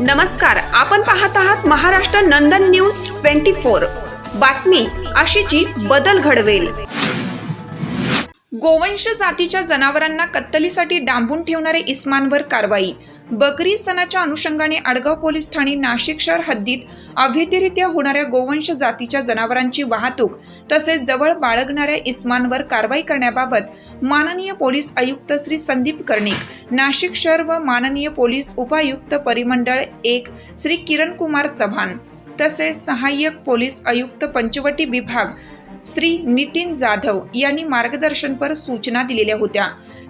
नमस्कार आपण पाहत आहात Maharashtra Nandan news twenty four. बातमी अशीची बदल घडवेल. गोवंश जातीच्या जनावरांना कत्तलीसाठी डांबून ठेवणारे इस्मानवर कारवाई. बकरी सणाच्या अनुषंगाने आडगाव पोलीस ठाणे नाशिक शहर हद्दीत अवैधरित्या होणाऱ्या गोवंश जातीच्या जनावरांची वाहतूक तसेच जवळ बाळगणाऱ्या इस्मांवर कारवाई करण्याबाबत माननीय पोलीस आयुक्त श्री संदीप कर्णिक नाशिक शहर व माननीय पोलीस उपायुक्त परिमंडळ एक श्री किरण कुमार चव्हाण तसेच सहाय्यक पोलीस आयुक्त पंचवटी विभाग श्री नितीन जाधव यांनी मार्गदर्शनपर सूचना दिलेल्या होत्या.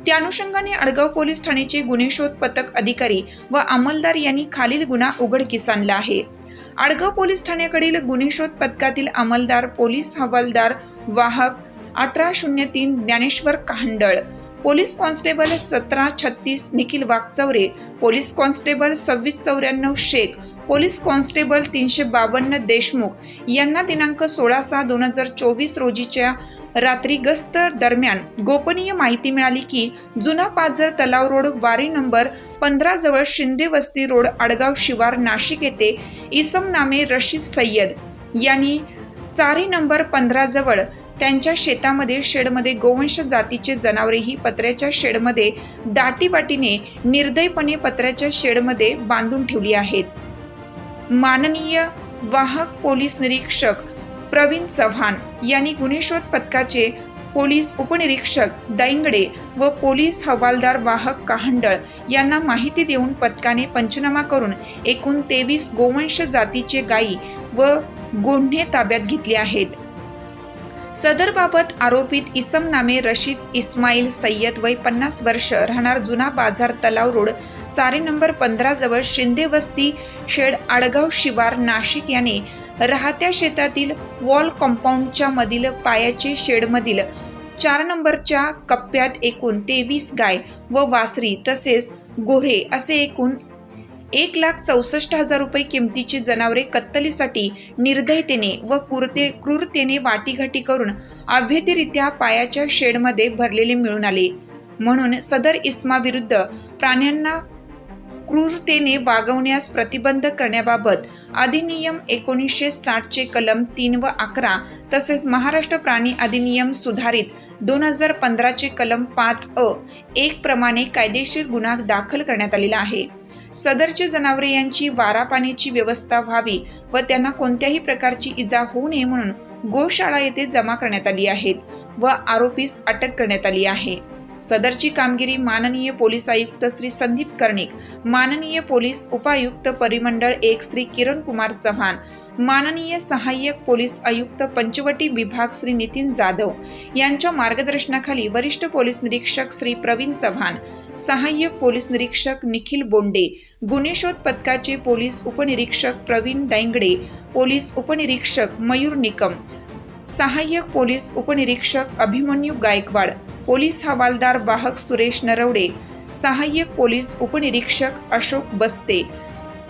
त्या अनुषंगाने अडगाव पोलीस ठाण्याचे गुन्हे शोध पथक अधिकारी व अंमलदार यांनी खालील गुन्हा उघडकीस आणला आहे. आडगाव पोलीस ठाण्याकडील गुन्हे शोध पथकातील अंमलदार पोलीस हवालदार वाहक अठरा शून्य तीन ज्ञानेश्वर काहंडळ पोलीस कॉन्स्टेबल सतरा छत्तीस निखिल वाघचौरे पोलीस कॉन्स्टेबल सव्वीस चौऱ्याण्णव शेख पोलीस कॉन्स्टेबल तीनशे बावन्न देशमुख यांना दिनांक सोळा सहा दोन हजार चोवीस रोजीच्या रात्री गस्त दरम्यान गोपनीय माहिती मिळाली की जुना पाझर तलाव रोड वारी नंबर पंधरा जवळ शिंदे वस्ती रोड आडगाव शिवार नाशिक येथे इसम नामे रशीद सय्यद यांनी चारी नंबर पंधरा जवळ त्यांच्या शेतामध्ये शेडमध्ये गोवंश जातीचे जनावरेही पत्र्याच्या शेडमध्ये दाटीवाटीने निर्दयपणे पत्र्याच्या शेडमध्ये बांधून ठेवली आहेत. माननीय वाहक पोलीस निरीक्षक प्रवीण चव्हाण यांनी गुन्हे शोध पथकाचे पोलीस उपनिरीक्षक दैंगडे व पोलीस हवालदार वाहक काहंडळ यांना माहिती देऊन पथकाने पंचनामा करून एकूण तेवीस गोवंश जातीचे गायी व गोंढे ताब्यात घेतले आहेत. सदरबाबत आरोपित इसम नामे रशीद इस्माईल सय्यद वय पन्नास वर्ष राहणार जुना बाजार तलाव रोड चारी नंबर पंधरा जवळ शिंदे वस्ती शेड आडगाव शिवार नाशिक याने राहत्या शेतातील वॉल कंपाऊंडच्या मधील पायाचे शेडमधील चार नंबरच्या कप्प्यात एकूण तेवीस गाय व वासरी तसेच गोहे असे एकूण एक लाख चौसष्ट हजार रुपये किमतीची जनावरे कत्तलीसाठी निर्दयतेने व क्रूरते क्रूरतेने वाटीघाटी करून अवैधरित्या पायाच्या शेडमध्ये भरलेले मिळून आले. म्हणून सदर इस्माविरुद्ध प्राण्यांना क्रूरतेने वागवण्यास प्रतिबंध करण्याबाबत अधिनियम एकोणीसशे साठचे कलम तीन व अकरा तसेच महाराष्ट्र प्राणी अधिनियम सुधारित दोन हजार पंधराचे कलम पाच अ एक प्रमाणे कायदेशीर गुन्हा दाखल करण्यात आलेला आहे. सदरचे जनावरे यांची वारा पाण्याची व्यवस्था व्हावी व त्यांना कोणत्याही प्रकारची इजा होऊ नये म्हणून गोशाळा येथे जमा करण्यात आली आहेत व आरोपीस अटक करण्यात आली आहे. सदरची कामगिरी माननीय पोलीस आयुक्त श्री संदीप कर्णिक माननीय पोलीस उपायुक्त परिमंडळ एक श्री किरण कुमार चव्हाण माननीय सहाय्यक पोलीस आयुक्त पंचवटी विभाग श्री नितीन जाधव यांच्या मार्गदर्शनाखाली वरिष्ठ पोलीस निरीक्षक श्री प्रवीण चव्हाण सहाय्यक पोलीस निरीक्षक निखिल बोंडे गुन्हे शोध पथकाचे पोलीस उपनिरीक्षक प्रवीण दैंगडे पोलीस उपनिरीक्षक मयूर निकम सहाय्यक पोलीस उपनिरीक्षक अभिमन्यू गायकवाड पोलीस हवालदार वाहक सुरेश नरवडे सहाय्यक पोलीस उपनिरीक्षक अशोक बस्ते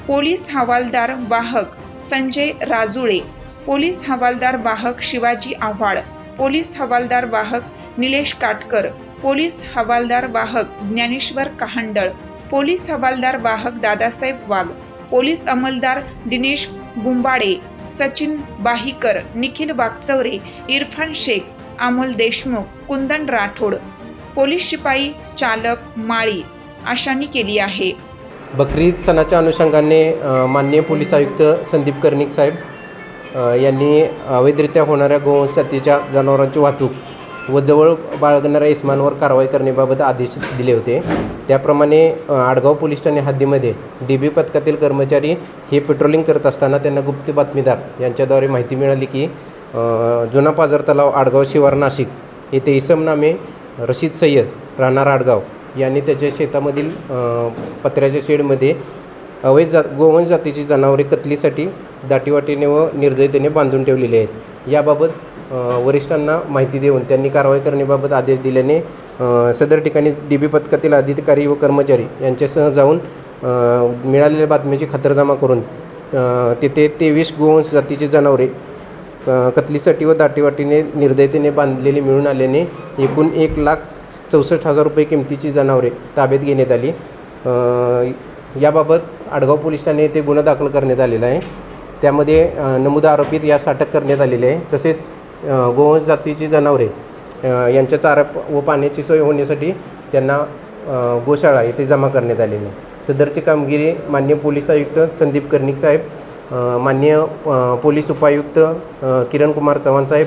पोलीस हवालदार वाहक संजय राजुळे पोलीस हवालदार वाहक शिवाजी आव्हाड पोलीस हवालदार वाहक निलेश काटकर पोलीस हवालदार वाहक ज्ञानेश्वर कहांडळ पोलीस हवालदार वाहक दादासाहेब वाघ पोलीस अंमलदार दिनेश गुंबाडे सचिन बाहीकर निखिल वागचौरे इरफान शेख अमोल देशमुख कुंदन राठोड पोलीस शिपाई चालक माळी अशांनी केली आहे. बकरीद सणाच्या अनुषंगाने मान्य माननीय पोलीस आयुक्त संदीप कर्णिक साहेब यांनी अवैधरित्या होणाऱ्या गोवंश जातीच्या जनावरांची वाहतूक व जवळ बाळगणाऱ्या इस्मांवर कारवाई करण्याबाबत आदेश दिले होते. त्याप्रमाणे आडगाव पोलीस ठाणे हद्दीमध्ये डी बी पथकातील कर्मचारी हे पेट्रोलिंग करत असताना त्यांना गुप्त बातमीदार यांच्याद्वारे माहिती मिळाली की जुना पाझर तलाव आडगाव शिवार नाशिक येथे इसम नामे रशीद सय्यद राहणार आडगाव यांनी त्याच्या शेतामधील पत्र्याच्या शेडमध्ये अवैध जात गोवंश जातीची जनावरे कतलीसाठी दाटीवाटीने व निर्दयतेने बांधून ठेवलेली आहेत. याबाबत वरिष्ठांना माहिती देऊन त्यांनी कारवाई करण्याबाबत आदेश दिल्याने सदर ठिकाणी डी बी पथकातील अधिकारी व कर्मचारी यांच्यासह जाऊन मिळालेल्या बातमीची खातरजमा करून तिथे तेवीस गोवंश जातीची जनावरे कतलीसाठी व दाटीवाटीने निर्दयतेने बांधलेली मिळून आल्याने एकूण एक लाख चौसष्ट हजार रुपये किमतीची जनावरे ताब्यात घेण्यात आली. याबाबत आडगाव पोलीस ठाणे येथे गुन्हा दाखल करण्यात आलेला आहे. त्यामध्ये नमुदा आरोपित आरोपीत यास अटक करण्यात आलेली आहे. तसेच गोवंश जातीची जनावरे यांच्या चारा व पाण्याची सोय होण्यासाठी त्यांना गोशाळा येथे जमा करण्यात आलेली आहे. सदरची कामगिरी मान्य पोलीस आयुक्त संदीप कर्णिक साहेब मान्य पोलीस उपायुक्त किरण कुमार चव्हाण साहेब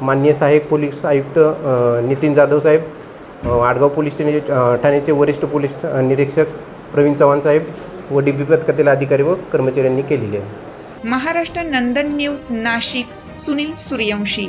मान्य सहाय्यक पोलीस आयुक्त नितीन जाधव साहेब आडगाव पोलीस ठाणे ठाण्याचे वरिष्ठ पोलीस निरीक्षक प्रवीण चव्हाण साहेब व डी बी पथकातील अधिकारी व कर्मचाऱ्यांनी केलेली आहे. महाराष्ट्र नंदन न्यूज नाशिक सुनील सूर्यवंशी.